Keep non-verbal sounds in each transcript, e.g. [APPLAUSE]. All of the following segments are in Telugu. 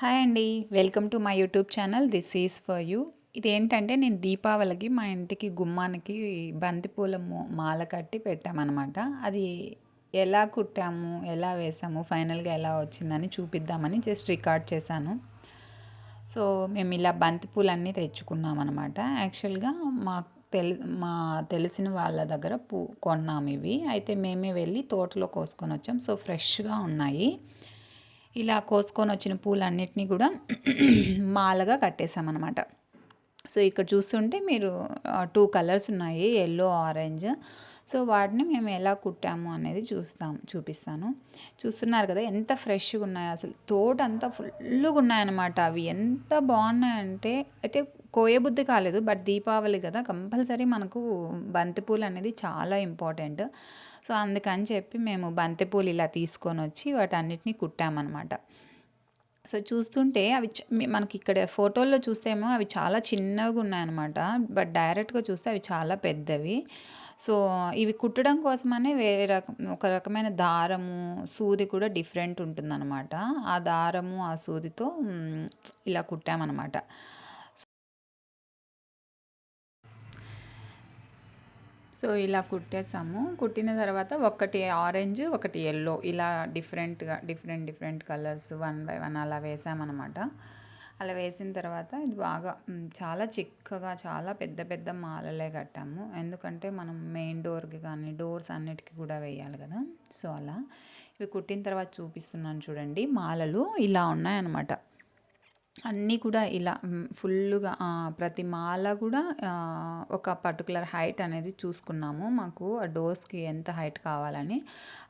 హాయ్ అండి. Welcome to my YouTube channel. This is for you. ఇదేంటంటే నేను దీపావళికి మా ఇంటికి గుమ్మానికి బంతిపూల మాల కట్టి పెట్టామన్నమాట. అది ఎలా కుట్టాము ఎలా వేసాము ఫైనల్గా ఎలా వచ్చిందని చూపిద్దామని జస్ట్ రికార్డ్ చేశాను. సో మేము ఇలా బంతిపూలన్నీ తెచ్చుకున్నాం అనమాట యాక్చువల్గా మాకు తెలి మా తెలిసిన వాళ్ళ దగ్గర పూ కొన్నాము ఇవి. అయితే మేమే వెళ్ళి తోటలో కోసుకొని వచ్చాం. సో ఫ్రెష్గా ఉన్నాయి. ఇలా కోసుకొని వచ్చిన పూలన్నిటినీ కూడా [CLEARS THROAT] మాలగా కట్టేసామన్నమాట సో ఇక్కడ చూస్తుంటే మీరు టూ కలర్స్ ఉన్నాయి ఎల్లో ఆరెంజ్ సో వాటిని మేము ఎలా కుట్టాము అనేది చూస్తాం చూపిస్తాను. చూస్తున్నారు కదా ఎంత ఫ్రెష్గా ఉన్నాయి అసలు. తోట అంతా ఫుల్గా ఉన్నాయన్నమాట అవి. ఎంత బాగున్నాయంటే అయితే కోయబుద్ధి కాలేదు బట్ దీపావళి కదా కంపల్సరీ మనకు బంతిపూలు అనేది చాలా ఇంపార్టెంట్. సో అందుకని చెప్పి మేము బంతిపూలు ఇలా తీసుకొని వచ్చి వాటన్నిటిని కుట్టామన్నమాట. సో చూస్తుంటే అవి మనకి ఇక్కడ ఫోటోల్లో చూస్తేమో అవి చాలా చిన్నగా ఉన్నాయన్నమాట బట్ డైరెక్ట్గా చూస్తే అవి చాలా పెద్దవి. సో ఇవి కుట్టడం కోసమనే వేరే రకం ఒక రకమైన దారము సూది కూడా డిఫరెంట్ ఉంటుందన్నమాట. ఆ దారము ఆ సూదితో ఇలా కుట్టామన్నమాట. సో ఇలా కుట్టేసాము. కుట్టిన తర్వాత ఒకటి ఆరెంజ్ ఒకటి ఎల్లో. ఇలా డిఫరెంట్గా different different colours one by one అలా వేసామన్నమాట. అలా వేసిన తర్వాత ఇది బాగా చాలా చిక్కగా చాలా పెద్ద పెద్ద మాలలే కట్టాము. ఎందుకంటే మనం మెయిన్ డోర్కి కానీ డోర్స్ అన్నిటికీ కూడా వేయాలి కదా. సో అలా. ఇవి కుట్టిన తర్వాత చూపిస్తున్నాను చూడండి. మాలలు ఇలా ఉన్నాయన్నమాట. అన్నీ కూడా ఇలా ఫుల్లుగా ప్రతి మాల కూడా ఒక పర్టికులర్ హైట్ అనేది చూసుకున్నాము. మాకు ఆ డోర్స్కి ఎంత హైట్ కావాలని.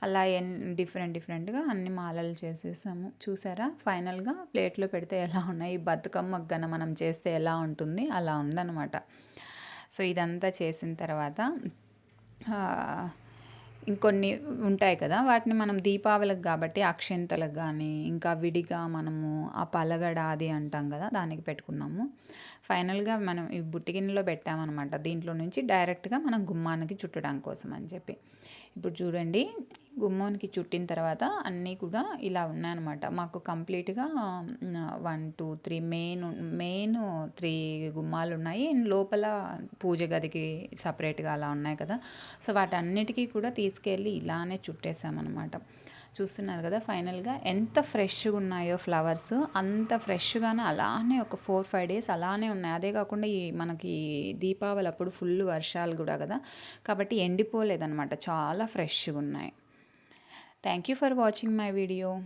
అలా ఎన్ డిఫరెంట్ డిఫరెంట్గా అన్ని మాలలు చేసేసాము. చూసారా? ఫైనల్గా ప్లేట్లో పెడితే ఎలా ఉన్నాయి? బతుకమ్మ గన మనం చేస్తే ఎలా ఉంటుంది? అలా ఉందన్నమాట. సో ఇదంతా చేసిన తర్వాత ఇంకొన్ని ఉంటాయి కదా వాటిని మనం దీపావళికి కాబట్టి అక్షంతలకు కానీ ఇంకా విడిగా మనము ఆ పలగడ అది అంటాం కదా దానికి పెట్టుకున్నాము. ఫైనల్గా మనం ఈ బుట్టిగిన్నెలో పెట్టామన్నమాట. దీంట్లో నుంచి డైరెక్ట్గా మనం గుమ్మానికి చుట్టడం కోసం అని చెప్పి. ఇప్పుడు చూడండి గుమ్మానికి చుట్టిన తర్వాత అన్నీ కూడా ఇలా ఉన్నాయన్నమాట. మాకు కంప్లీట్గా one two three main main three గుమ్మాలు ఉన్నాయి అండ్ లోపల పూజ గదికి సపరేట్గా అలా ఉన్నాయి కదా. సో వాటన్నిటికీ కూడా తీసుకెళ్ళి ఇలానే చుట్టేసామన్నమాట. చూస్తున్నారు కదా ఫైనల్గా ఎంత ఫ్రెష్గా ఉన్నాయో ఫ్లవర్స్. అంత ఫ్రెష్గానే అలానే ఒక ఫోర్ ఫైవ్ డేస్ అలానే ఉన్నాయి. అదే కాకుండా ఈ మనకి దీపావళి అప్పుడు ఫుల్ వర్షాలు కూడా కదా. కాబట్టి ఎండిపోలేదన్నమాట. చాలా ఫ్రెష్గా ఉన్నాయి. Thank you for watching my video.